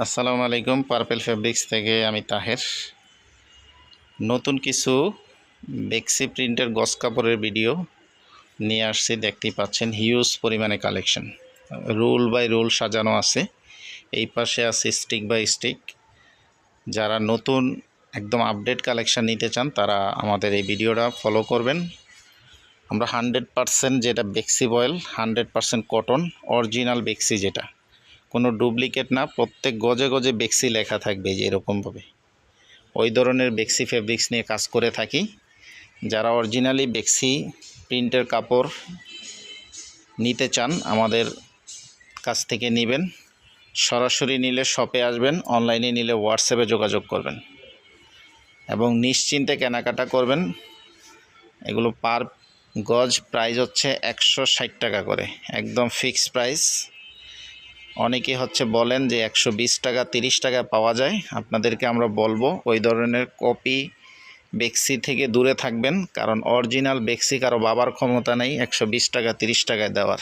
আসসালামু আলাইকুম, purple fabrics থেকে আমি তাহের। নতুন কিছু বেক্সি প্রিন্টের গস কাপড়ের ভিডিও নিয়ে আসছি, দেখতেই পাচ্ছেন হিউজ পরিমাণে কালেকশন রুল বাই রুল সাজানো আছে। এই পাশে আছে স্টিক বাই স্টিক যারা নতুন একদম আপডেট কালেকশন নিতে চান, তারা আমাদের এই ভিডিওটা ফলো করবেন। আমরা হান্ড্রেড পারসেন্ট যেটা বেক্সি বয়েল হান্ড্রেড পারসেন্ট কটন অরিজিনাল বেক্সি যেটা। কোনো ডুপ্লিকেট না, প্রত্যেক গজে গজে বেক্সি লেখা থাকবে যে এরকমভাবে। ওই ধরনের বেক্সি ফেব্রিক্স নিয়ে কাজ করে থাকি। যারা অরিজিনালি বেক্সি প্রিন্টের কাপড় নিতে চান, আমাদের কাছ থেকে নেবেন। সরাসরি নিলে শপে আসবেন অনলাইনে নিলে হোয়াটসঅ্যাপে যোগাযোগ করবেন। এবং নিশ্চিন্তে কেনাকাটা করবেন। এগুলো পার গজ প্রাইস হচ্ছে একশো ষাট টাকা করে, একদম ফিক্সড প্রাইস অনেকে হচ্ছে বলেন যে একশো বিশ টাকা, তিরিশ টাকা পাওয়া যায়। আপনাদেরকে আমরা বলব, ওই ধরনের কপি বেক্সি থেকে দূরে থাকবেন, কারণ অরিজিনাল বেক্সি কারও বাবার ক্ষমতা নেই, একশো বিশ টাকা, তিরিশ টাকায় দেওয়ার।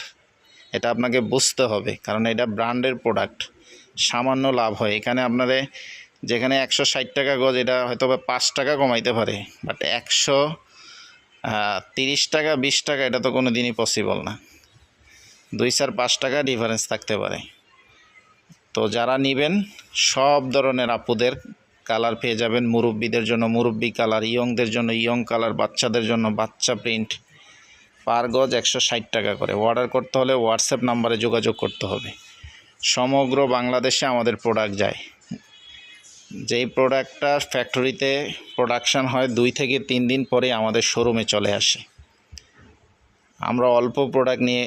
এটা আপনাকে বুঝতে হবে, কারণ এটা ব্র্যান্ডের প্রোডাক্ট। সামান্য লাভ হয়। এখানে আপনাদের যেখানে একশো ষাট টাকা গজ, এটা হয়তো বা পাঁচ টাকা কমাইতে পারে, বাট একশো তিরিশ টাকা, বিশ টাকা, এটা তো কোনো দিনই পসিবল না। দুই চার পাঁচ টাকা ডিফারেন্স থাকতে পারে। তো যারা নেবেন, সব ধরনের আপুদের কালার পেয়ে যাবেন। মুরব্বীদের জন্য মুরব্বি কালার, ইয়ংদের জন্য ইয়ং কালার, বাচ্চাদের জন্য বাচ্চা প্রিন্ট। পার গজ একশো ষাট টাকা করে। অর্ডার করতে হলে হোয়াটসঅ্যাপ নাম্বারে যোগাযোগ করতে হবে। সমগ্র বাংলাদেশে আমাদের প্রোডাক্ট যায়। যেই প্রোডাক্টটা ফ্যাক্টরিতে প্রোডাকশান হয়, দুই থেকে তিন দিন পরে আমাদের শোরুমে চলে আসে। আমরা অল্প প্রোডাক্ট নিয়ে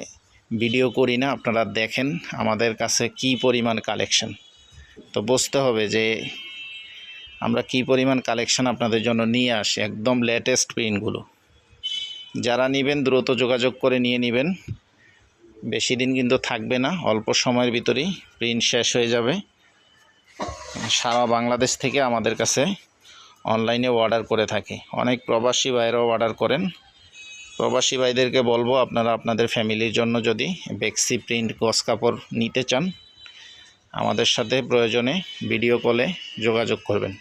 ভিডিও করি না, আপনারা দেখেন আমাদের কাছে কি পরিমাণ কালেকশন তো বুঝতে হবে যে আমরা কি পরিমাণ কালেকশন আপনাদের জন্য নিয়ে আসি, একদম লেটেস্ট প্রিন্টগুলো যারা নেবেন, দ্রুত যোগাযোগ করে নিয়ে নেবেন। বেশি দিন কিন্তু থাকবে না, অল্প সময়ের ভিতরেই প্রিন্ট শেষ হয়ে যাবে। সারা বাংলাদেশ থেকে আমাদের কাছে অনলাইনে অর্ডার করে থাকে। অনেক প্রবাসী বাইরেও অর্ডার করেন। প্রবাসী ভাইদেরকে বলব, আপনারা আপনাদের ফ্যামিলির জন্য যদি বেক্সি প্রিন্ট গস কাপড় নিতে চান, আমাদের সাথে প্রয়োজনে ভিডিও কলে যোগাযোগ করবেন।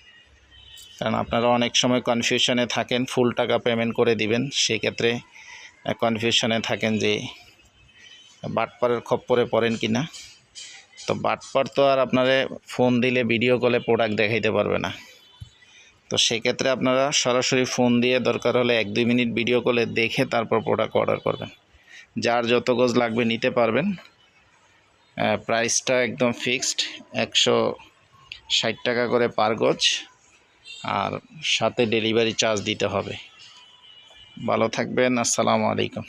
কারণ আপনারা অনেক সময় কনফিউশনে থাকেন, ফুল টাকা পেমেন্ট করে দিবেন, সেক্ষেত্রে কনফিউশনে থাকেন যে বাটপারের খপ্পরে পড়েন কি না তো বাটপার তো আর আপনারা ফোন দিলে, ভিডিও কলে প্রোডাক্ট দেখাইতে পারবে না। তো সেক্ষেত্রে আপনারা সরাসরি ফোন দিয়ে দরকার হলে এক দুই মিনিট ভিডিও কলে দেখে তারপর প্রোডাক্ট অর্ডার করবেন। যার যত গজ লাগবে নিতে পারবেন। প্রাইসটা একদম ফিক্সড একশো ষাট টাকা করে পার গজ। আর সাথে ডেলিভারি চার্জ দিতে হবে। ভালো থাকবেন, আসসালামু আলাইকুম।